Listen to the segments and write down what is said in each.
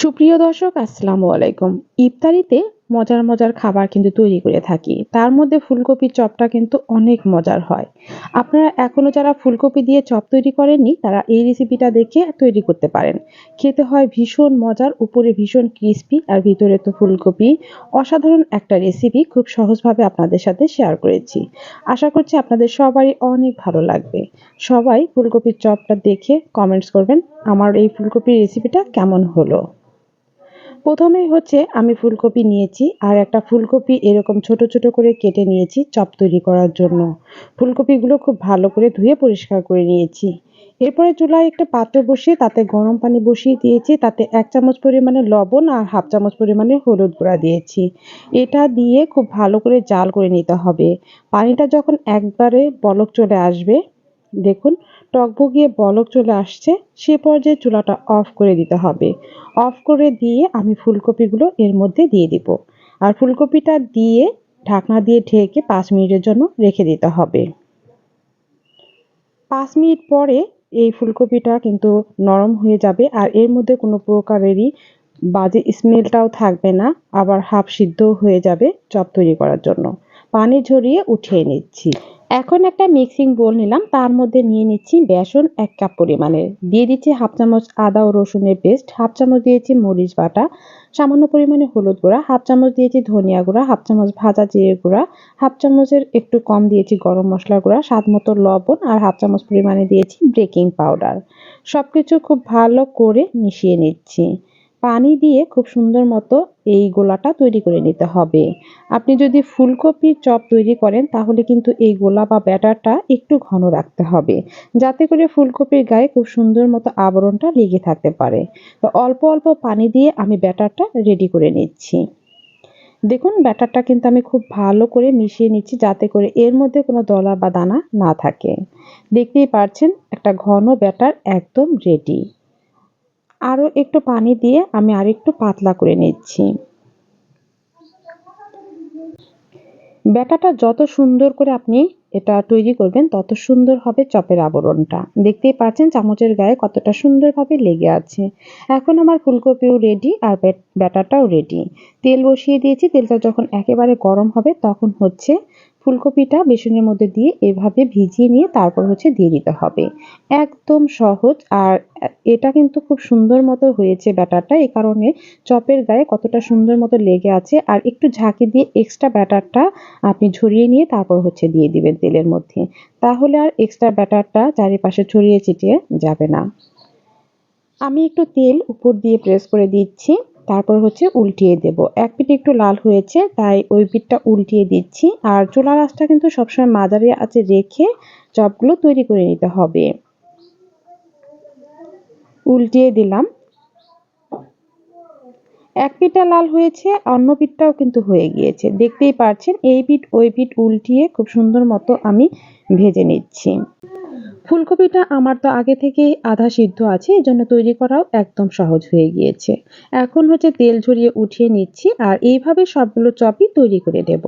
সুপ্রিয় দর্শক, আসসালামু আলাইকুম। ইফতারিতে মজার মজার খাবার কিন্তু তৈরি করে থাকি। তার মধ্যে ফুলকপির চপটা কিন্তু অনেক মজার হয়। আপনারা এখনও যারা ফুলকপি দিয়ে চপ তৈরি করেননি, তারা এই রেসিপিটা দেখে তৈরি করতে পারেন। খেতে হয় ভীষণ মজার, উপরে ভীষণ ক্রিস্পি আর ভিতরে তো ফুলকপি। অসাধারণ একটা রেসিপি খুব সহজভাবে আপনাদের সাথে শেয়ার করেছি। আশা করছি আপনাদের সবারই অনেক ভালো লাগবে। সবাই ফুলকপির চপটা দেখে কমেন্টস করবেন, আমার এই ফুলকপির রেসিপিটা কেমন হলো? প্রথমেই হচ্ছে আমি ফুলকপি নিয়েছি আর একটা ফুলকপি এরকম ছোট ছোট করে কেটে নিয়েছি চপ তৈরি করার জন্য। ফুলকপিগুলো খুব ভালো করে ধুয়ে পরিষ্কার করে নিয়েছি। এরপরে চুলায় একটা পাত্র বসিয়ে তাতে গরম পানি বসিয়ে দিয়েছি, তাতে এক চামচ পরিমাণে লবণ আর হাফ চামচ পরিমাণে হলুদ গুঁড়া দিয়েছি। এটা দিয়ে খুব ভালো করে জাল করে নিতে হবে। পানিটা যখন একবারে বলক চলে আসবে দেখুন টকবগিয়ে বলক চলে আসছে, সে পর্যায়ে চুলাটা অফ করে দিতে হবে। অফ করে দিয়ে আমি ফুলকপিগুলো এর মধ্যে দিয়ে দিব। আর ফুলকপিটা দিয়ে ঢাকনা দিয়ে ঢেকে পাঁচ মিনিটের জন্য রেখে দিতে হবে। পাঁচ মিনিট পরে এই ফুলকপিটা কিন্তু নরম হয়ে যাবে আর এর মধ্যে কোনো প্রকারেরই বাজে স্মেলটাও থাকবে না, আবার হাফ সিদ্ধ হয়ে যাবে চপ তৈরি করার জন্য। পানি ঝরিয়ে উঠিয়ে নিচ্ছি। এখন একটা মিক্সিং বোল নিলাম, তার মধ্যে নিয়ে নিচ্ছি বেসন এক কাপ পরিমাণে। দিয়ে দিচ্ছি হাফ চামচ আদা ও রসুনের পেস্ট হাফ চামচ দিয়েছি মরিচ বাটা, সামান্য পরিমাণে হলুদ গুঁড়া হাফ চামচ দিয়েছি ধনিয়া গুঁড়া হাফ চামচ ভাজা জিরে গুঁড়া হাফ চামচের একটু কম দিয়েছি গরম মশলা গুঁড়া, স্বাদ মতো লবণ আর হাফ চামচ পরিমাণে দিয়েছি বেকিং পাউডার সব কিছু খুব ভালো করে মিশিয়ে নিচ্ছি। পানি দিয়ে খুব সুন্দর মতো এই গোলাটা তৈরি করে নিতে হবে। আপনি যদি ফুলকপির চপ তৈরি করেন, তাহলে কিন্তু এই গোলা বা ব্যাটারটা একটু ঘন রাখতে হবে। যাতে করে ফুলকপির গায়ে খুব সুন্দর মতো আবরণটা লেগে থাকতে পারে। তো অল্প অল্প পানি দিয়ে আমি ব্যাটারটা রেডি করে নিচ্ছি। দেখুন, ব্যাটারটা কিন্তু আমি খুব ভালো করে মিশিয়ে নিচ্ছি যাতে করে এর মধ্যে কোনো দলা বা দানা না থাকে। দেখতেই পারছেন, একটা ঘন ব্যাটার একদম রেডি। আরও একটু পানি দিয়ে আমি আর একটু পাতলা করে নিচ্ছি। ব্যাটাটা যত সুন্দর করে আপনি এটা তৈরি করবেন, তত সুন্দর হবে চপের আবরণটা। দেখতেই পাচ্ছেন চামচের গায়ে কতটা সুন্দরভাবে লেগে আছে। এখন আমার ফুলকপিও রেডি আর ব্যাটাটাও রেডি তেল বসিয়ে দিয়েছি, তেলটা যখন একেবারে গরম হবে তখন হচ্ছে ফুলকপিটা বেসনের মধ্যে দিয়ে এভাবে ভিজিয়ে নিয়ে তারপর হচ্ছে দিয়ে দিতে হবে। একদম সহজ আর এটা কিন্তু খুব সুন্দর মতো হয়েছে ব্যাটারটা এই কারণে চপের গায়ে কতটা সুন্দর মতো লেগে আছে। আর একটু ঝাঁকি দিয়ে এক্সট্রা ব্যাটারটা আপনি ঝরিয়ে নিয়ে তারপর হচ্ছে দিয়ে দিবেন। তেলের মধ্যে, তাহলে আর এক্সট্রা ব্যাটারটা চারিপাশে ছড়িয়ে ছিটিয়ে যাবে না। আমি একটু তেল উপর দিয়ে প্রেস করে দিচ্ছি, তারপর হচ্ছে উল্টিয়ে দেব। এক পিঠ একটু লাল হয়েছে, তাই ওই পিঠটা উল্টিয়ে দিচ্ছি। আর চুলার আঁচটা কিন্তু সবসময় মাঝারি আছে রেখে চপগুলো তৈরি করে নিতে হবে। উল্টিয়ে দিলাম। এক পিঠটা লাল হয়েছে অন্য পিঠটাও কিন্তু হয়ে গিয়েছে। দেখতেই পারছেন, এই পিঠ, ওই পিঠ উল্টিয়ে খুব সুন্দর মতো আমি ভেজে নিচ্ছি। ফুলকপিটা আমার তো আগে থেকেই আধা সিদ্ধ আছে এই জন্য তৈরি করাও একদম সহজ হয়ে গিয়েছে। এখন হচ্ছে তেল ঝরিয়ে উঠিয়ে নিচ্ছি আর এইভাবে সবগুলো চপই তৈরি করে দেব।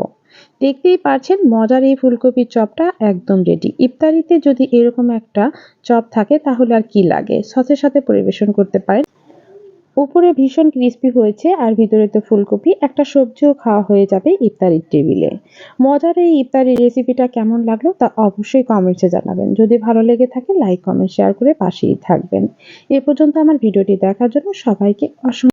দেখতেই পাচ্ছেন মজার এই ফুলকপির চপটা একদম রেডি ইফতারিতে যদি এরকম একটা চপ থাকে, তাহলে আর কি লাগে? সসের সাথে পরিবেশন করতে পারেন। উপরে ভীষণ ক্রিস্পি হয়েছে আর ভিতরে তো ফুলকপি, একটা সবজিও খাওয়া হয়ে যাবে ইফতারির টেবিলে মজার এই ইফতারির রেসিপিটা কেমন লাগল তা অবশ্যই কমেন্টসে জানাবেন। যদি ভালো লেগে থাকে লাইক কমেন্ট শেয়ার করে পাশেই থাকবেন। এ পর্যন্ত আমার ভিডিওটি দেখার জন্য সবাইকে অসংখ্য